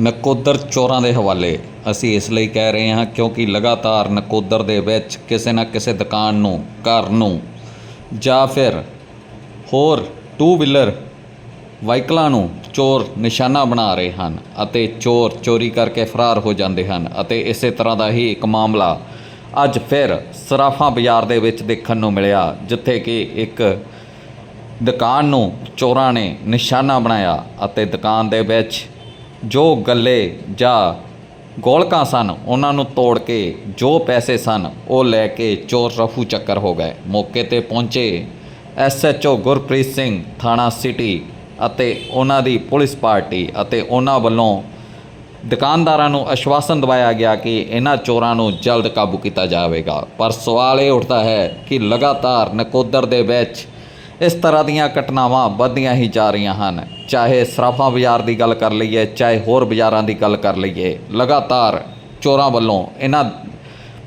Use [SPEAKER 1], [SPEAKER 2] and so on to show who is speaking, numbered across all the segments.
[SPEAKER 1] ਨਕੋਦਰ ਚੋਰਾਂ ਦੇ ਹਵਾਲੇ। ਅਸੀਂ ਇਸ ਲਈ ਕਹਿ ਰਹੇ ਹਾਂ ਕਿਉਂਕਿ ਲਗਾਤਾਰ ਨਕੋਦਰ ਦੇ ਵਿੱਚ ਕਿਸੇ ਨਾ ਕਿਸੇ ਦੁਕਾਨ ਨੂੰ, ਘਰ ਨੂੰ ਜਾਂ ਫਿਰ ਹੋਰ ਟੂ ਵੀਲਰ ਵਾਹੀਕਲਾਂ ਨੂੰ ਚੋਰ ਨਿਸ਼ਾਨਾ ਬਣਾ ਰਹੇ ਹਨ ਅਤੇ ਚੋਰ ਚੋਰੀ ਕਰਕੇ ਫਰਾਰ ਹੋ ਜਾਂਦੇ ਹਨ ਅਤੇ ਇਸੇ ਤਰ੍ਹਾਂ ਦਾ ਹੀ ਇੱਕ ਮਾਮਲਾ ਅੱਜ ਫਿਰ ਸਰਾਫਾਂ ਬਾਜ਼ਾਰ ਦੇ ਵਿੱਚ ਦੇਖਣ ਨੂੰ ਮਿਲਿਆ, ਜਿੱਥੇ ਕਿ ਇੱਕ ਦੁਕਾਨ ਨੂੰ ਚੋਰਾਂ ਨੇ ਨਿਸ਼ਾਨਾ ਬਣਾਇਆ ਅਤੇ ਦੁਕਾਨ ਦੇ ਵਿੱਚ ਜੋ ਗੱਲੇ ਜਾਂ ਗੋਲਕਾਂ ਸਨ, ਉਹਨਾਂ ਨੂੰ ਤੋੜ ਕੇ ਜੋ ਪੈਸੇ ਸਨ, ਉਹ ਲੈ ਕੇ ਚੋਰ ਰਫੂ ਚੱਕਰ ਹੋ ਗਏ। ਮੌਕੇ ਤੇ ਪਹੁੰਚੇ ਐਸਐਚਓ ਗੁਰਪ੍ਰੀਤ ਸਿੰਘ ਥਾਣਾ ਸਿਟੀ ਅਤੇ ਉਹਨਾਂ ਦੀ ਪੁਲਿਸ ਪਾਰਟੀ ਅਤੇ ਉਹਨਾਂ ਵੱਲੋਂ ਦੁਕਾਨਦਾਰਾਂ ਨੂੰ ਆਸ਼ਵਾਸਨ ਦਵਾਇਆ ਗਿਆ ਕਿ ਇਹਨਾਂ ਚੋਰਾਂ ਨੂੰ ਜਲਦ ਕਾਬੂ ਕੀਤਾ ਜਾਵੇਗਾ। ਪਰ ਸਵਾਲ ਇਹ ਉੱਠਦਾ ਹੈ ਕਿ ਲਗਾਤਾਰ ਨਕੋਦਰ ਦੇ ਵਿੱਚ ਇਸ ਤਰ੍ਹਾਂ ਦੀਆਂ ਘਟਨਾਵਾਂ ਵੱਧਦੀਆਂ ਹੀ ਜਾ ਰਹੀਆਂ ਹਨ। ਚਾਹੇ ਸਰਾਫਾਂ ਬਾਜ਼ਾਰ ਦੀ ਗੱਲ ਕਰ ਲਈਏ, ਚਾਹੇ ਹੋਰ ਬਾਜ਼ਾਰਾਂ ਦੀ ਗੱਲ ਕਰ ਲਈਏ, ਲਗਾਤਾਰ ਚੋਰਾਂ ਵੱਲੋਂ ਇਹਨਾਂ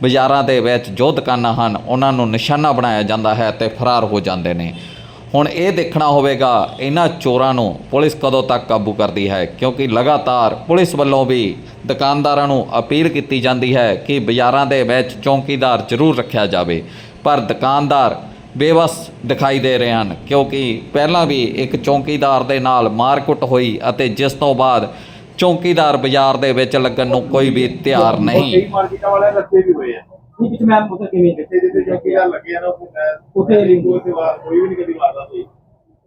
[SPEAKER 1] ਬਾਜ਼ਾਰਾਂ ਦੇ ਵਿੱਚ ਜੋ ਦੁਕਾਨਾਂ ਹਨ ਉਹਨਾਂ ਨੂੰ ਨਿਸ਼ਾਨਾ ਬਣਾਇਆ ਜਾਂਦਾ ਹੈ ਤੇ ਫਰਾਰ ਹੋ ਜਾਂਦੇ ਨੇ। ਹੁਣ ਇਹ ਦੇਖਣਾ ਹੋਵੇਗਾ ਇਹਨਾਂ ਚੋਰਾਂ ਨੂੰ ਪੁਲਿਸ ਕਦੋਂ ਤੱਕ ਕਾਬੂ ਕਰਦੀ ਹੈ, ਕਿਉਂਕਿ ਲਗਾਤਾਰ ਪੁਲਿਸ ਵੱਲੋਂ ਵੀ ਦੁਕਾਨਦਾਰਾਂ ਨੂੰ ਅਪੀਲ ਕੀਤੀ ਜਾਂਦੀ ਹੈ ਕਿ ਬਾਜ਼ਾਰਾਂ ਦੇ ਵਿੱਚ ਚੌਕੀਦਾਰ ਜ਼ਰੂਰ ਰੱਖਿਆ ਜਾਵੇ। ਪਰ ਦੁਕਾਨਦਾਰ ਬੇਵਸ ਦਿਖਾਈ ਦੇ ਰਹੇ ਹਨ ਕਿਉਂਕਿ ਪਹਿਲਾਂ ਵੀ ਇੱਕ ਚੌਕੀਦਾਰ ਦੇ ਨਾਲ ਮਾਰਕੁੱਟ ਹੋਈ ਅਤੇ ਜਿਸ ਤੋਂ ਬਾਅਦ ਚੌਕੀਦਾਰ ਬਾਜ਼ਾਰ ਦੇ ਵਿੱਚ ਲੱਗਣ ਨੂੰ ਕੋਈ ਵੀ ਤਿਆਰ ਨਹੀਂ।
[SPEAKER 2] ਮਾਰਕੀਟਾਂ ਵਾਲੇ ਰੱਖੇ ਵੀ ਹੋਏ ਆ।
[SPEAKER 3] ਨਹੀਂ ਵਿੱਚ ਮੈਂ ਪੁੱਛ ਕਿਵੇਂ
[SPEAKER 2] ਜਿੱਥੇ ਜਿੱਥੇ ਚੌਕੀਦਾਰ ਲੱਗੇ ਆ ਨਾ ਉੱਥੇ
[SPEAKER 3] ਉੱਥੇ
[SPEAKER 2] ਲਿੰਗੋ ਤੇ ਵਾਰ ਕੋਈ ਵੀ ਨਹੀਂ ਕਦੀ ਵਾਰਦਾ ਹੋਈ।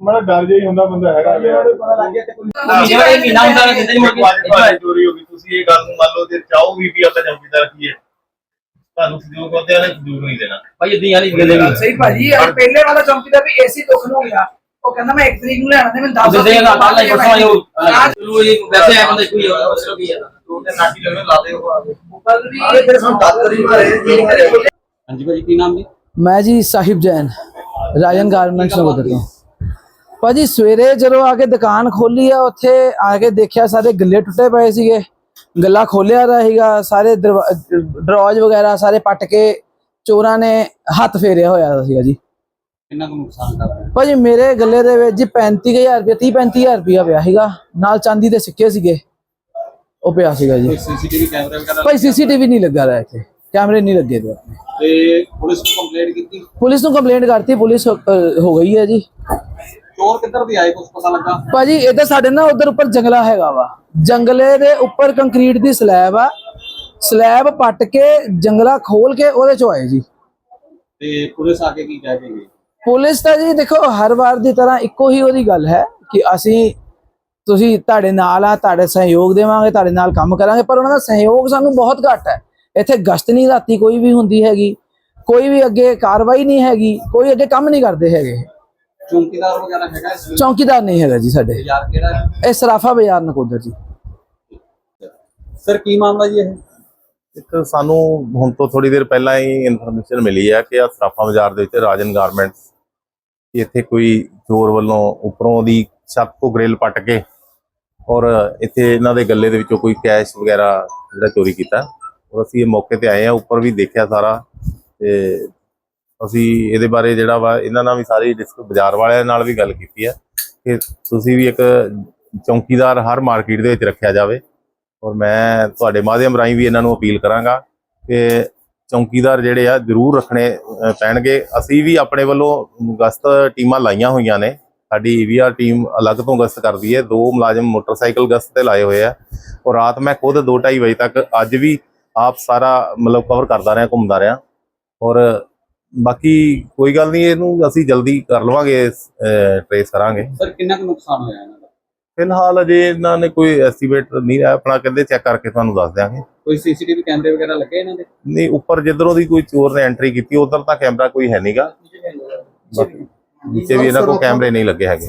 [SPEAKER 2] ਮੜਾ ਡਰ ਜਿਹਾ ਹੀ ਹੁੰਦਾ ਬੰਦਾ ਹੈਗਾ ਵੀ ਯਾਰ
[SPEAKER 3] ਪਤਾ ਲੱਗ ਗਿਆ ਤੇ ਕੋਈ ਜਿਹੜਾ ਇਹ ਮਹੀਨਾ ਹੁੰਦਾ ਕਿਤੇ ਨਹੀਂ ਮੁੜ
[SPEAKER 2] ਅੱਜ ਤੁਹਾਡੀ ਚੋਰੀ ਹੋ ਗਈ ਤੁਸੀਂ ਇਹ ਗੱਲ ਨੂੰ ਮੰਨ ਲਓ ਜੇ ਚਾਹੋ ਵੀ ਵੀ ਆਪਾਂ ਚੌਕੀਦਾਰ ਰੱਖੀਏ ਤੁਹਾਨੂੰ ਸਜੂਕ ਹੁੰਦੇ ਆ ਨਾ ਸਜੂਕ ਨਹੀਂ ਦੇਣਾ।
[SPEAKER 3] ਭਾਈ ਇਦਾਂ ਵਾਲੀ ਗੱਲ ਨਹੀਂ
[SPEAKER 4] ਸਹੀ ਭਾਜੀ ਯਾਰ ਪਹਿਲੇ ਵਾਲਾ ਚੌਂਕੀਦਾਰ ਵੀ ਏਸੀ ਦੁੱਖ ਨੂੰ ਗਿਆ। ਉਹ ਕਹਿੰਦਾ ਮੈਂ ਇੱਕ ਤਰੀਕ ਨੂੰ ਲੈਣਾ ਤੇ ਮੈਨੂੰ ਦੱਸ
[SPEAKER 3] ਜਿੱਦੇ ਦਾ ਕੱਲ ਹੀ ਪਰਸੋਂ ਆਇਓ
[SPEAKER 4] ਅੱਜ
[SPEAKER 3] ਚਲੋ ਇਹ ਵੈਸੇ ਆ ਬੰਦੇ ਕੋਈ ਮਸਲਾ ਕੀ ਹੈ
[SPEAKER 2] ਦੋ ਤੇ ਨਾਟੀ ਲੱਗਣੇ ਲਾ ਦੇ ਉਹ ਆਵੇ
[SPEAKER 4] ਕੱਲ ਵੀ
[SPEAKER 2] ਆਲੇ ਫਿਰ ਸਾਨੂੰ ਦੱਸ ਕਰੀ ਘਰੇ ਜੀ ਘਰੇ।
[SPEAKER 3] ਹਾਂਜੀ ਭਾਜੀ ਕੀ ਨਾਮ ਜੀ?
[SPEAKER 5] ਮੈਂ ਜੀ ਸਾਹਿਬ ਜੈਨ ਰਾਜਨ ਗਾਰਮੈਂਟਸ ਨਗੋਦਰ ਤੋਂ। ਭਾਜੀ ਸਵੇਰੇ ਜਦੋਂ ਆ ਕੇ ਦੁਕਾਨ ਖੋਲੀ ਆ ਉੱਥੇ ਆ ਕੇ ਦੇਖਿਆ ਸਾਰੇ ਗੱਲੇ ਟੁੱਟੇ ਪਏ ਸੀਗੇ। ਗੱਲਾ ਖੋਲਿਆ ਸੀਗਾ ਸਾਰੇ ਦਰਵਾਜ਼ ਵਗੈਰਾ ਸਾਰੇ ਪੱਟ ਕੇ ਚੋਰਾਂ ਨੇ ਹੱਥ ਫੇਰਿਆ ਹੋਇਆ ਸੀਗਾ ਜੀ।
[SPEAKER 3] ਕਿੰਨਾ ਕੁ ਨੁਕਸਾਨ ਕਰ ਰਿਹਾ
[SPEAKER 5] ਭਾਜੀ ਮੇਰੇ ਗੱਲੇ ਦੇ ਵਿੱਚ ਜੀ 35000 ਰੁਪਏ 30 35000 ਰੁਪਇਆ ਪਿਆ ਸੀਗਾ। ਨਾਲ ਚਾਂਦੀ ਦੇ ਸਿੱਕੇ ਸੀਗੇ ਉਹ ਪਿਆ ਸੀਗਾ ਜੀ।
[SPEAKER 3] ਸੀਸੀਟੀਵੀ ਕੈਮਰਾ ਵਗੈਰਾ
[SPEAKER 5] ਭਾਈ ਸੀਸੀਟੀਵੀ ਨਹੀਂ ਲੱਗਾ ਰਿਹਾ ਇੱਥੇ ਕੈਮਰੇ ਨਹੀਂ ਲੱਗੇ ਤੇ
[SPEAKER 3] ਤੇ ਪੁਲਿਸ ਨੂੰ ਕੰਪਲੇਂਟ ਕੀਤੀ?
[SPEAKER 5] ਪੁਲਿਸ ਨੂੰ ਕੰਪਲੇਂਟ ਕਰਤੀ ਪੁਲਿਸ ਹੋ ਗਈ ਹੈ ਜੀ।
[SPEAKER 3] ਚੋਰ ਕਿੱਧਰ ਦੀ ਆਏ ਕੁਝ ਪਤਾ ਲੱਗਾ?
[SPEAKER 5] ਭਾਜੀ ਇਹ ਤਾਂ ਸਾਡੇ ਨਾ ਉਧਰ ਉੱਪਰ ਜੰਗਲਾ ਹੈਗਾ ਵਾ। ਜੰਗਲੇ ਦੇ ਉੱਪਰ ਕੰਕਰੀਟ ਦੀ ਸਲੈਬ ਆ। ਸਲੈਬ ਪੱਟ ਕੇ ਜੰਗਲਾ ਖੋਲ ਕੇ ਉਹਦੇ ਚੋਂ ਆਏ ਜੀ।
[SPEAKER 3] ਤੇ ਪੁਲਿਸ ਆ ਕੇ ਕੀ ਕਹਿ ਕੇ ਗਈ?
[SPEAKER 5] ਪੁਲਿਸ ਤਾਂ ਜੀ ਦੇਖੋ ਹਰ ਵਾਰ ਦੀ ਤਰ੍ਹਾਂ ਇੱਕੋ ਹੀ ਉਹਦੀ ਗੱਲ ਹੈ ਕਿ ਅਸੀਂ ਤੁਸੀਂ ਤੁਹਾਡੇ ਨਾਲ ਆ ਤੁਹਾਡੇ ਸਹਿਯੋਗ ਦੇਵਾਂਗੇ ਤੁਹਾਡੇ ਨਾਲ ਕੰਮ ਕਰਾਂਗੇ ਪਰ ਉਹਨਾਂ ਦਾ ਸਹਿਯੋਗ ਸਾਨੂੰ ਬਹੁਤ ਘੱਟ ਹੈ। ਇੱਥੇ ਗਸ਼ਤ ਨਹੀਂ ਰਾਤੀ ਕੋਈ ਵੀ ਹੁੰਦੀ ਹੈਗੀ। ਕੋਈ ਵੀ ਅੱਗੇ ਕਾਰਵਾਈ ਨਹੀਂ ਹੈਗੀ ਕੋਈ ਅੱਗੇ ਕੰਮ ਨਹੀਂ ਕਰਦੇ ਹੈਗੇ।
[SPEAKER 3] ਚੌਂਕੀਦਾਰ ਵਗੈਰਾ ਹੈਗਾ ਇਸ ਵੇਲੇ?
[SPEAKER 5] ਚੌਕੀਦਾਰ ਨਹੀਂ ਹੈਗਾ ਜੀ ਸਾਡੇ
[SPEAKER 3] ਯਾਰ ਕਿਹੜਾ ਹੈ?
[SPEAKER 5] ਇਹ ਸਰਾਫਾ ਬਾਜ਼ਾਰ ਨਕੋਦਰ ਜੀ
[SPEAKER 3] ਸਰ ਕੀ ਮਾਮਲਾ ਜੀ ਇਹ
[SPEAKER 6] ਇੱਕ ਸਾਨੂੰ ਹੁਣ ਤੋਂ ਥੋੜੀ ਦੇਰ ਪਹਿਲਾਂ ਹੀ ਇਨਫੋਰਮੇਸ਼ਨ ਮਿਲੀ ਹੈ ਕਿ ਆ ਸਰਾਫਾ ਬਾਜ਼ਾਰ ਦੇ ਵਿੱਚ ਰਾਜਨ ਗਾਰਮੈਂਟਸ ਇੱਥੇ ਕੋਈ ਚੋਰ ਵੱਲੋਂ ਉੱਪਰੋਂ ਦੀ ਛੱਤ ਤੋਂ ਗ੍ਰਿਲ ਪੱਟ ਕੇ ਔਰ ਇੱਥੇ ਇਹਨਾਂ ਦੇ ਗੱਲੇ ਦੇ ਵਿੱਚੋਂ ਕੋਈ ਕੈਸ਼ ਵਗੈਰਾ ਜਿਹੜਾ ਚੋਰੀ ਕੀਤਾ ਔਰ ਅਸੀਂ ਇਹ ਮੌਕੇ ਤੇ ਆਏ ਆ ਉੱਪਰ ਵੀ ਦੇਖਿਆ ਸਾਰਾ ਤੇ ਅਸੀਂ ਇਹਦੇ ਬਾਰੇ ਜਿਹੜਾ ਵਾ, ਇਹਨਾਂ ਨਾਲ ਵੀ ਸਾਰੀ ਡਿਸਕ ਬਾਜ਼ਾਰ ਵਾਲਿਆਂ ਨਾਲ ਵੀ ਗੱਲ ਕੀਤੀ ਹੈ ਕਿ ਤੁਸੀਂ ਵੀ ਇੱਕ ਚੌਕੀਦਾਰ ਹਰ ਮਾਰਕੀਟ ਦੇ ਵਿੱਚ ਰੱਖਿਆ ਜਾਵੇ। ਔਰ ਮੈਂ ਤੁਹਾਡੇ ਮਾਧਿਅਮ ਰਾਹੀਂ ਵੀ ਇਹਨਾਂ ਨੂੰ ਅਪੀਲ ਕਰਾਂਗਾ ਕਿ ਚੌਕੀਦਾਰ ਜਿਹੜੇ ਆ, ਜ਼ਰੂਰ ਰੱਖਣੇ ਪੈਣਗੇ। ਅਸੀਂ ਵੀ ਆਪਣੇ ਵੱਲੋਂ ਗਸ਼ਤ ਟੀਮਾਂ ਲਾਈਆਂ ਹੋਈਆਂ ਨੇ। ਸਾਡੀ ਈਵੀਆਰ ਟੀਮ ਅਲੱਗ ਤੋਂ ਗਸ਼ਤ ਕਰਦੀ ਹੈ। ਦੋ ਮੁਲਾਜ਼ਮ ਮੋਟਰਸਾਈਕਲ ਗਸ਼ਤ ਤੇ ਲਾਏ ਹੋਏ ਆ। ਔਰ ਰਾਤ ਮੈਂ ਖੁਦ 2:30 ਵਜੇ ਤੱਕ ਅੱਜ ਵੀ ਆਪ ਸਾਰਾ ਮਤਲਬ ਕਵਰ ਕਰਦਾ ਰਿਹਾ, ਘੁੰਮਦਾ ਰਿਹਾ। ਔਰ ਬਾਕੀ ਕੋਈ ਗੱਲ ਨਹੀਂ ਇਹਨੂੰ ਅਸੀਂ ਜਲਦੀ ਕਰ ਲਵਾਂਗੇ ਟ੍ਰੇਸ ਕਰਾਂਗੇ।
[SPEAKER 3] ਸਰ ਕਿੰਨਾ ਕੁ ਨੁਕਸਾਨ ਹੋਇਆ ਇਹਨਾਂ ਦਾ?
[SPEAKER 6] ਫਿਲਹਾਲ ਅਜੇ ਇਹਨਾਂ ਨੇ ਕੋਈ ਐਸਟੀਮੇਟ ਨਹੀਂ ਆਪਣਾ ਕਹਿੰਦੇ ਚੈੱਕ ਕਰਕੇ ਤੁਹਾਨੂੰ ਦੱਸ ਦਿਆਂਗੇ।
[SPEAKER 3] ਕੋਈ ਸੀਸੀਟੀਵੀ ਕੈਮਰੇ ਵਗੈਰਾ ਲੱਗੇ ਇਹਨਾਂ ਦੇ?
[SPEAKER 6] ਨਹੀਂ ਉੱਪਰ ਜਿੱਧਰੋਂ ਦੀ ਕੋਈ ਚੋਰ ਨੇ ਐਂਟਰੀ ਕੀਤੀ ਉਧਰ ਤਾਂ ਕੈਮਰਾ ਕੋਈ ਹੈ ਨਹੀਂਗਾ ਨੀਚੇ ਵੀ ਇਹਨਾਂ ਕੋਲ ਕੈਮਰੇ ਨਹੀਂ ਲੱਗੇ ਹੈਗੇ।